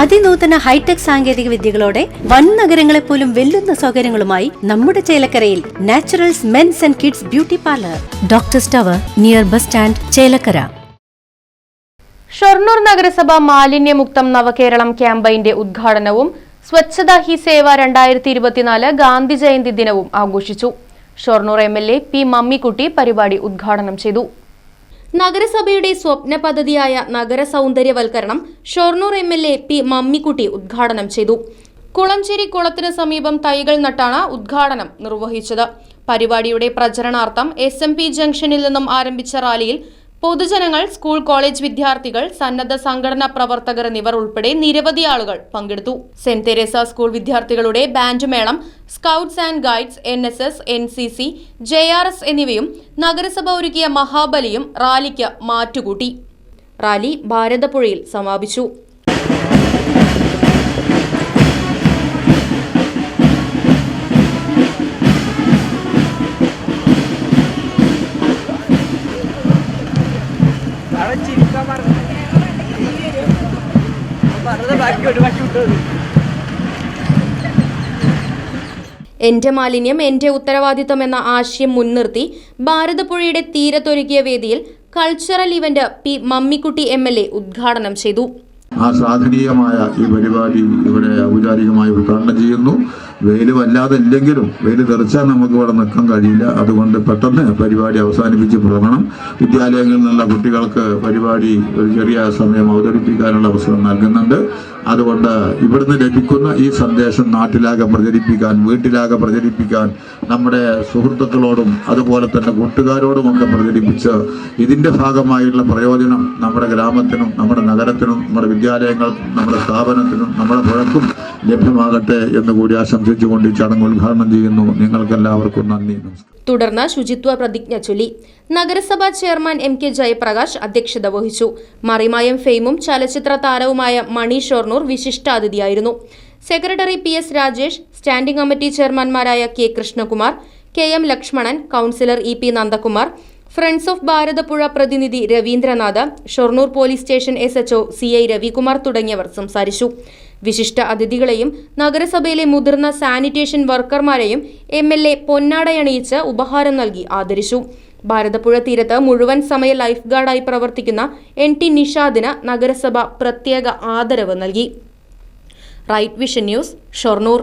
അതിനൂതന hi tech സാങ്കേതിക വിദ്യകളോടെ വൻ നഗരങ്ങളെ പോലും വെല്ലുന്ന സൗകര്യങ്ങളുമായി നമ്മുടെ ചേലക്കരയിൽ naturals men's and kids beauty parlour. Doctor tower near bus stand Chelakkara. Shoranur നഗരസഭ മാലിന്യമുക്തം നവകേരളം ക്യാമ്പയിന്റെ ഉദ്ഘാടനവും സ്വച്ഛതാ ഹി സേവ രണ്ടായിരത്തി ഇരുപത്തിനാല് ഗാന്ധി ജയന്തി ദിനവും ആഘോഷിച്ചു. Shoranur M L A P Mammikutty പരിപാടി ഉദ്ഘാടനം ചെയ്തു. നഗരസഭയുടെ സ്വപ്ന പദ്ധതിയായ നഗര സൗന്ദര്യവൽക്കരണം Shoranur M L A P Mammikutty ഉദ്ഘാടനം ചെയ്തു. കുളഞ്ചേരി കുളത്തിന് സമീപം തൈകൾ നട്ടാണ് ഉദ്ഘാടനം നിർവഹിച്ചത്. പരിപാടിയുടെ പ്രചരണാർത്ഥം എസ് എം പി ജംഗ്ഷനിൽ നിന്നും ആരംഭിച്ച റാലിയിൽ പൊതുജനങ്ങൾ സ്കൂൾ കോളേജ് വിദ്യാർത്ഥികൾ സന്നദ്ധ സംഘടനാ പ്രവർത്തകർ എന്നിവർ ഉൾപ്പെടെ നിരവധി ആളുകൾ പങ്കെടുത്തു. സെന്റ് തെരേസ സ്കൂൾ വിദ്യാർത്ഥികളുടെ ബാൻഡ് മേളം scouts and guides N S S N C C J R S എന്നിവയും നഗരസഭ ഒരുക്കിയ മഹാബലിയും റാലിക്ക് മാറ്റുകൂട്ടി. റാലി ഭാരതപ്പുഴയിൽ സമാപിച്ചു. എന്റെ മാലിന്യം എന്റെ ഉത്തരവാദിത്തം എന്ന ആശയം മുൻനിർത്തി ഭാരതപ്പുഴയുടെ തീരത്തൊരുക്കിയ വേദിയിൽ cultural event P Mammikutty A ഉദ്ഘാടനം ചെയ്തു. ആ സാധനീയമായ ഈ പരിപാടി ഇവിടെ ഔപചാരികമായി ഉദ്ഘാടനം ചെയ്യുന്നു. വെയിൽ വല്ലാതെ ഇല്ലെങ്കിലും വെയിൽ തെറിച്ചാൽ നമുക്ക് ഇവിടെ നിൽക്കാൻ കഴിയില്ല. അതുകൊണ്ട് പെട്ടെന്ന് പരിപാടി അവസാനിപ്പിച്ച് പോകണം വിദ്യാലയങ്ങളിൽ നിന്നുള്ള കുട്ടികൾക്ക് പരിപാടി ഒരു ചെറിയ സമയം അവതരിപ്പിക്കാനുള്ള അവസരം നൽകുന്നുണ്ട്. അതുകൊണ്ട് ഇവിടുന്ന് ലഭിക്കുന്ന ഈ സന്ദേശം നാട്ടിലാകെ പ്രചരിപ്പിക്കാൻ വീട്ടിലാകെ പ്രചരിപ്പിക്കാൻ നമ്മുടെ സുഹൃത്തുക്കളോടും അതുപോലെ തന്നെ കൂട്ടുകാരോടുമൊക്കെ പ്രചരിപ്പിച്ച് ഇതിന്റെ ഭാഗമായുള്ള പ്രയോജനം നമ്മുടെ ഗ്രാമത്തിനും നമ്മുടെ നഗരത്തിനും നമ്മുടെ വിദ്യാലയങ്ങൾക്കും നമ്മുടെ സ്ഥാപനത്തിനും നമ്മുടെ പുഴക്കും ലഭ്യമാകട്ടെ എന്ന് കൂടി ആശംസിച്ചുകൊണ്ട് ചടങ്ങ് ഉദ്ഘാടനം ചെയ്യുന്നു. നിങ്ങൾക്കെല്ലാവർക്കും നന്ദി തുടർന്ന് ശുചിത്വ പ്രതിജ്ഞ ചൊല്ലി. നഗരസഭാ ചെയർമാൻ എം കെ ജയപ്രകാശ് അധ്യക്ഷത വഹിച്ചു. മറിമായം ഫെയിമും ചലച്ചിത്ര താരവുമായ Mani Shoranur വിശിഷ്ടാതിഥിയായിരുന്നു. Secretary P S Rajesh standing committee ചെയർമാൻമാരായ K Krishnakumar K M Lakshmanan councillor E P Nandakumar friends of Bharathapuzha പ്രതിനിധി Ravindranath Shoranur police station S H O C I Ravikumar തുടങ്ങിയവർ സംസാരിച്ചു. വിശിഷ്ട അതിഥികളെയും നഗരസഭയിലെ മുതിർന്ന സാനിറ്റേഷൻ വർക്കർമാരെയും എം എൽ എ പൊന്നാടയണിയിച്ച് ഉപഹാരം നൽകി ആദരിച്ചു. ഭാരതപ്പുഴ തീരത്ത് മുഴുവൻ സമയ ലൈഫ് ഗാർഡായി പ്രവർത്തിക്കുന്ന എൻ ടി നിഷാദിന് നഗരസഭ പ്രത്യേക ആദരവ് നൽകി. Right vision news Shoranur.